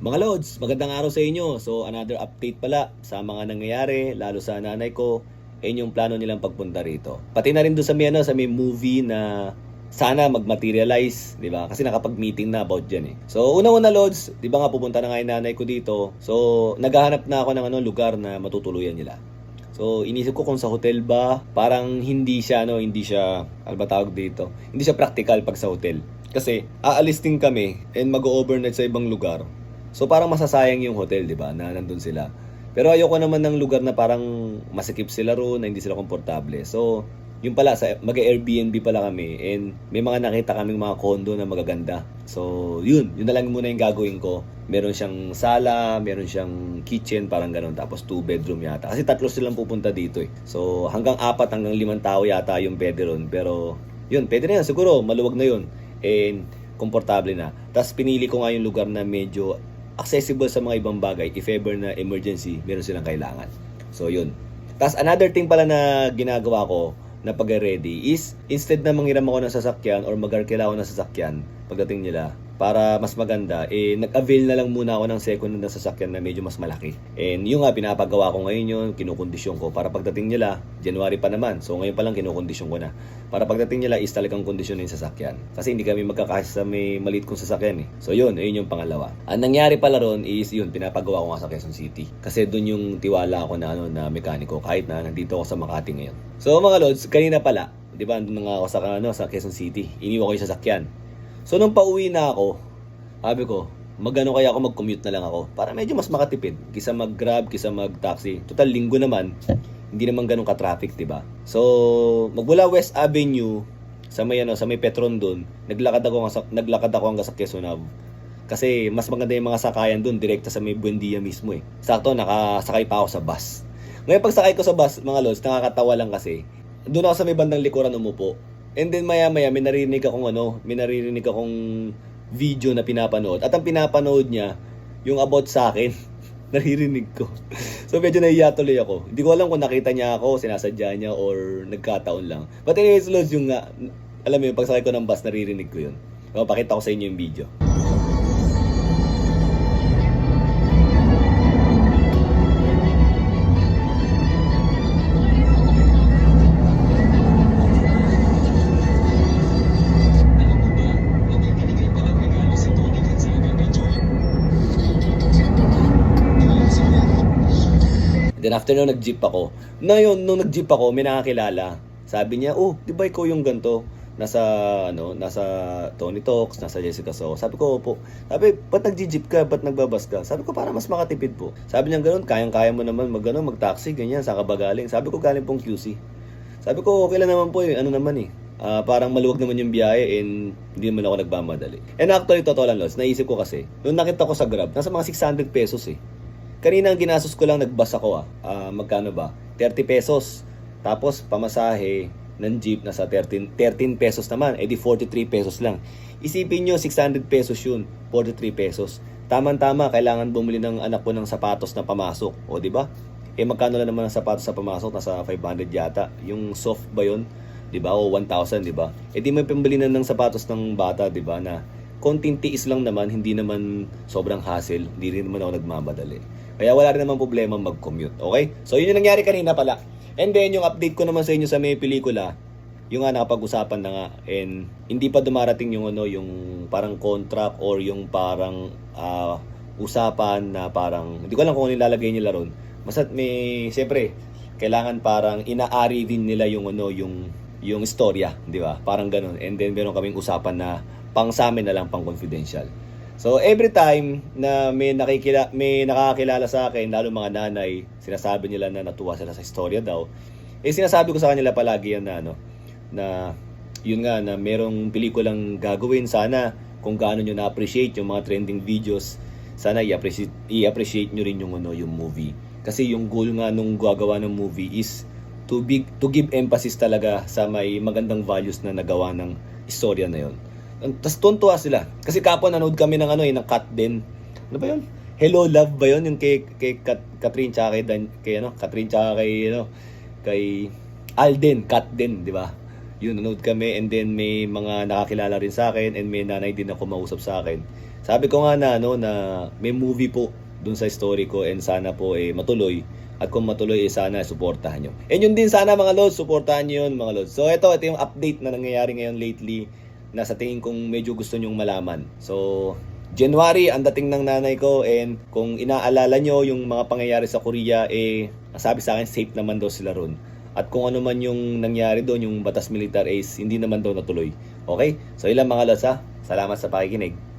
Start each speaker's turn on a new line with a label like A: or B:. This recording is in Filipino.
A: Mga Lods, magandang araw sa inyo. So, another update pala sa mga nangyayari, lalo sa nanay ko, and yung plano nilang pagpunta rito. Pati na rin doon sa may, ano, sa may movie na sana mag-materialize, di ba? Kasi nakapag-meeting na about dyan eh. So, una-una Lods, di ba nga pupunta na nga yung nanay ko dito. So, naghahanap na ako ng ano, lugar na matutuluyan nila. So, inisip ko kung sa hotel ba, parang hindi siya, ano, hindi siya, ano ba tawag dito? Hindi siya practical pag sa hotel. Kasi, aalis din kami and mag-overnight sa ibang lugar. So, parang masasayang yung hotel, di ba, na nandun sila. Pero ayoko naman ng lugar na parang masikip sila roon, na hindi sila komportable. So, yung pala, sa, mag-Airbnb pala kami and may mga nakita kaming mga condo na magaganda. So, yun. Yun na lang muna yung gagawin ko. Meron siyang sala, meron siyang kitchen, parang ganun. Tapos two bedroom yata. Kasi tatlo silang pupunta dito eh. So, hanggang apat, hanggang limang tao yata yung pwede. Pero, yun, pwede na yan. Siguro, maluwag na yun. And, komportable na. Tapos, pinili ko nga yung lugar na medyo accessible sa mga ibang bagay if ever na emergency, meron silang kailangan. So, yun. Tapos, another thing pala na ginagawa ko na pag-ready is instead na manghiram ako ng sasakyan or mag-arkila ako ng sasakyan pagdating nila para mas maganda, eh, nag-avail na lang muna ako ng second na sasakyan na medyo mas malaki. And yung nga, pinapagawa ko ngayon yun, kinukondisyon ko para pagdating nila, January pa naman, so ngayon pa lang kinukondisyon ko na. Para pagdating nila is talagang kondisyon na yung sasakyan. Kasi hindi kami magkakasya sa may maliit kong sasakyan eh. So yun, ayun yung pangalawa. Ang nangyari pala ron is yun, pinapagawa ko nga sa Quezon City. Kasi doon yung tiwala ko na, ano, na mekaniko kahit na nandito ako sa Makati ngayon. So mga lods, kanina pala, di ba, doon nga ako sa, ano, sa Quezon City. Iniwan ko yung sasakyan. So nung pauwi na ako, sabi ko, magano kaya ako mag-commute na lang ako para medyo mas makatipid kisa mag-grab, kisa mag-taxi. Total linggo naman, hindi naman ganun ka-traffic, 'di ba? So, magmula West Avenue sa may ano, sa may Petron doon, naglakad ako hanggang naglakad ako hanggang sa Quezon Ave. Kasi mas maganda yung mga sakayan doon direkta sa may Buendia mismo eh. Sakto nakasakay pa ako sa bus. Ngayon pag sakay ko sa bus, mga lods, nakakatawa lang kasi. Doon ako sa may bandang likuran umupo. And then maya maya may naririnig akong ano, may naririnig akong video na pinapanood. At ang pinapanood niya, yung about sa akin, naririnig ko. so medyo nahiya tuloy ako. Hindi ko alam kung nakita niya ako, sinasadya niya, or nagkataon lang. But anyways, Lods, yung nga, alam mo yung pagsakay ko ng bus, naririnig ko yun. So, pakita ko sa inyo yung video. Then after nung nag-jeep ako, na yun, nung nag-jeep ako, may nakakilala. Sabi niya, oh, di ba ikaw yung ganto? Nasa, ano, nasa Tony Talks, nasa Jessica So. Sabi ko, opo. Sabi, ba't nag-jeep ka? Ba't nagbabas ka? Sabi ko, para mas makatipid po. Sabi niya, ganun, kayang-kaya mo naman mag, ano, mag-taxi, ganyan, saan ka ba galing? Sabi ko, galing pong QC. Sabi ko, okay lang naman po eh, ano naman eh. Ah, parang maluwag naman yung biyahe and hindi naman ako nagmamadali. And actually, totoo lang, Lods, naisip ko kasi, nung nakita ko sa Grab, nasa mga 600 pesos eh. Kanina ginastos ko lang nagbas ako ah. Ah, magkano ba? 30 pesos. Tapos pamasahe ng jeep nasa 13 13 pesos naman, edi 43 pesos lang. Isipin nyo 600 pesos yun, 43 pesos. Tama-tama kailangan bumili ng anak ko ng sapatos na pamasok, o di ba? Eh magkano lang naman ang sapatos sa pamasok? Nasa 500 yata. Yung soft ba yun? Di ba? O 1,000, di ba? Eh di may pambili na ng sapatos ng bata, di ba? Na konting tiis lang naman, hindi naman sobrang hassle, hindi rin naman ako nagmamadali. Kaya wala rin naman problema mag-commute, okay? So yun yung nangyari kanina pala. And then yung update ko naman sa inyo sa may pelikula, yung nga nakapag-usapan na nga and hindi pa dumarating yung ano yung parang contract or yung parang ah, usapan na parang hindi ko alam kung ano ilalagay nila ron. Basta may siyempre kailangan parang inaari din nila yung ano yung yung istorya, di ba? Parang ganun. And then meron kaming usapan na pang sa amin na lang pang confidential. So every time na may nakikila may nakakakilala sa akin, lalo mga nanay, sinasabi nila na natuwa sila sa istorya daw. Eh sinasabi ko sa kanila palagi yan na ano na yun nga na merong pelikulang gagawin sana kung gaano nyo na-appreciate yung mga trending videos sana i-appreciate, i-appreciate nyo rin yung ano yung movie kasi yung goal nga nung gagawa ng movie is to big to give emphasis talaga sa may magandang values na nagawa ng istorya na yon tapos tuntua sila. Kasi kapon nanood kami ng ano eh, ng cut din. Ano ba yun? Hello Love ba yun? Yung kay, kay Kat, Catherine tsaka kay, Dan, kay ano, Catherine tsaka kay, ano, kay Alden, cut din, di ba? Yun, nanood kami and then may mga nakakilala rin sa akin and may nanay din na kumausap sa akin. Sabi ko nga na ano na may movie po dun sa story ko and sana po eh matuloy. At kung matuloy eh sana suportahan nyo. And yun din sana mga lods, suportahan nyo yun mga lods. So ito, ito yung update na nangyayari ngayon lately na sa tingin kong medyo gusto nyong malaman. So January ang dating ng nanay ko and kung inaalala nyo yung mga pangyayari sa Korea eh sabi sa akin safe naman daw sila ron. At kung ano man yung nangyari doon, yung batas militar is hindi naman daw natuloy. Okay? So ilan mga lods ha? Salamat sa pakikinig.